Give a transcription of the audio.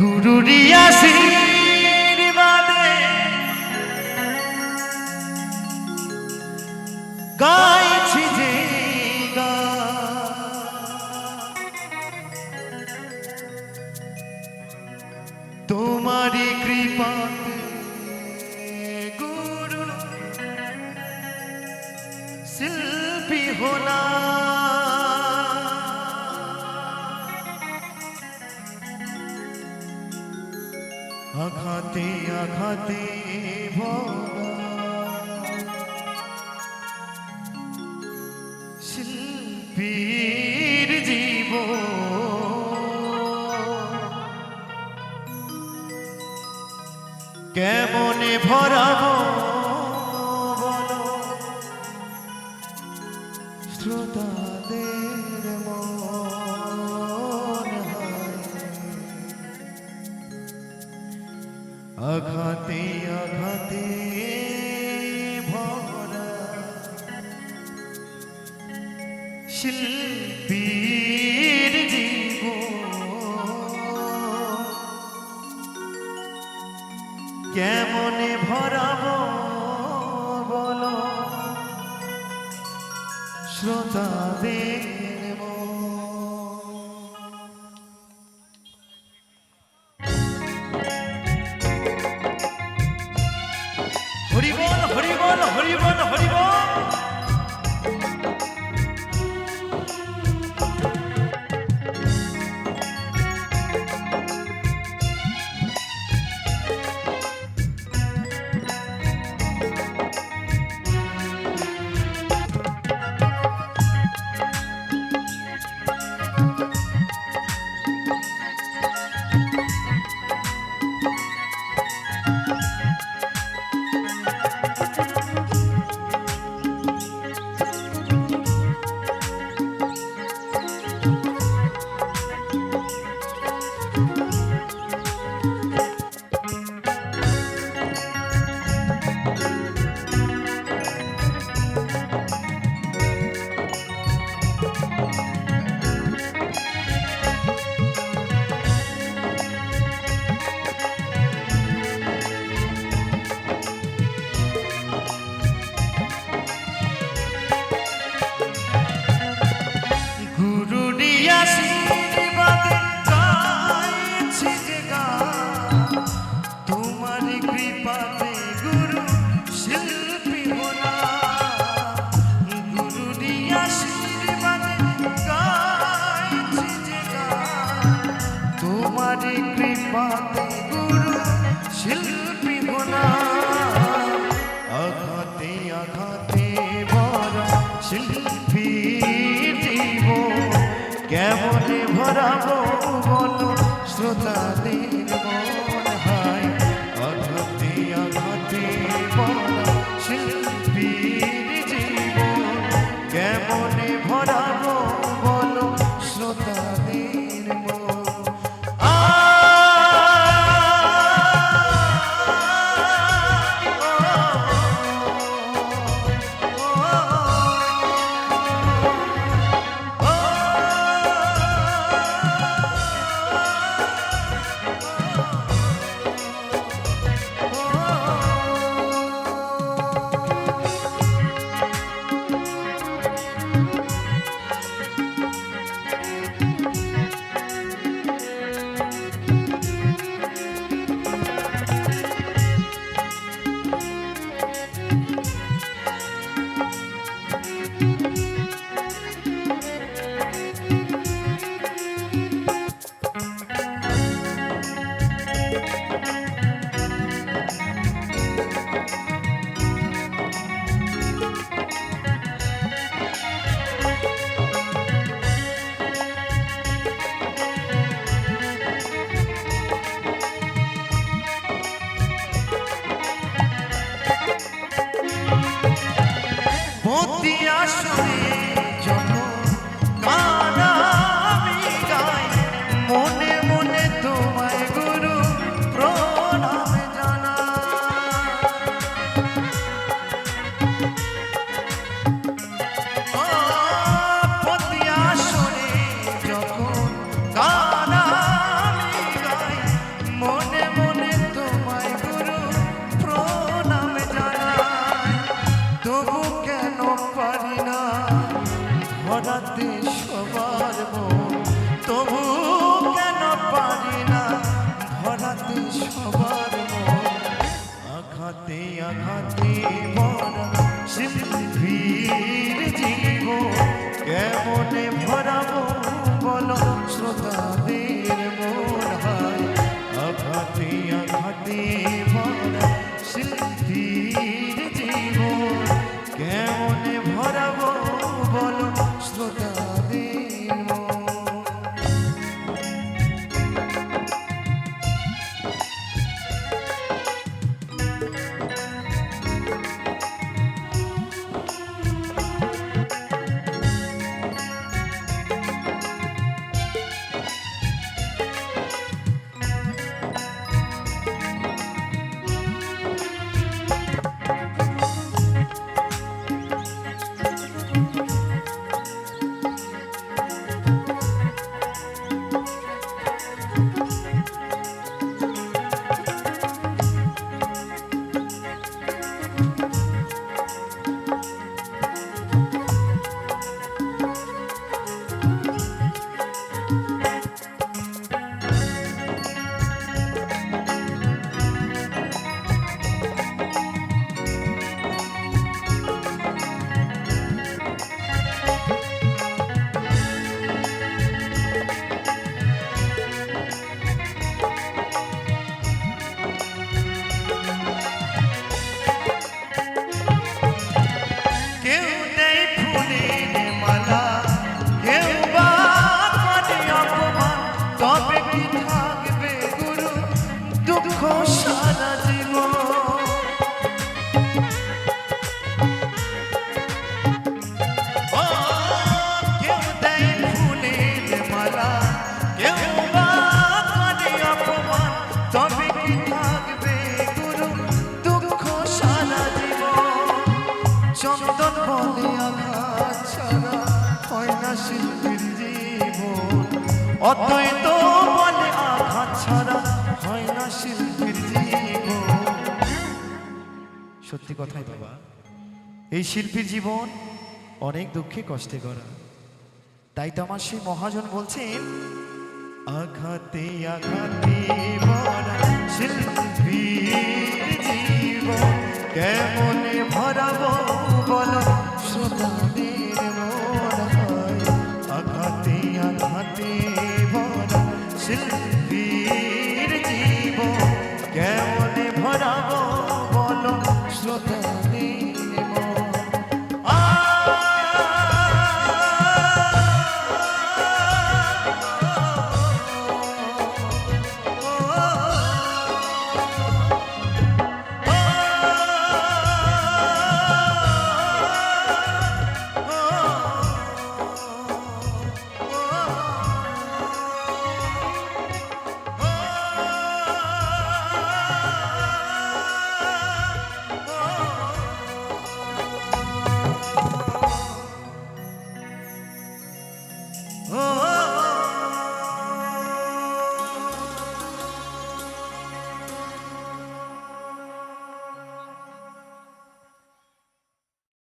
গুরুরি আশীর্বাদে। যে তোমারি কৃপাতে গুরু শিল্পী হোনা আঘাতে আঘাতে ভরা শিল্পীর জীব কেমনে ভরাবো? আঘাতে আঘাতে ভরা শিল্পীর জীব কেমনে ভরাবো বলো? শ্রোতাদের তোমার কৃপাতে গুরু শিল্পী হোনা। আঘাতে আঘাতে বড় শিল্পী দিব কেমনে ভরাবো বলো শ্রোতাদের কেন পারি না? ধরাতে সবার মন, তবু কেন পারি না? ধরাতে সবার মন, আঘাতে আঘাতে ভরা শিল্পীর আঘাত ছাড়া সত্যি কথাই বাবা, এই শিল্পীর জীবন অনেক দুঃখে কষ্টে করা তাই তো আমার সেই মহাজন বলছেন, আঘাতে আঘাতে ভরা শিল্পীর জীবন, কেমন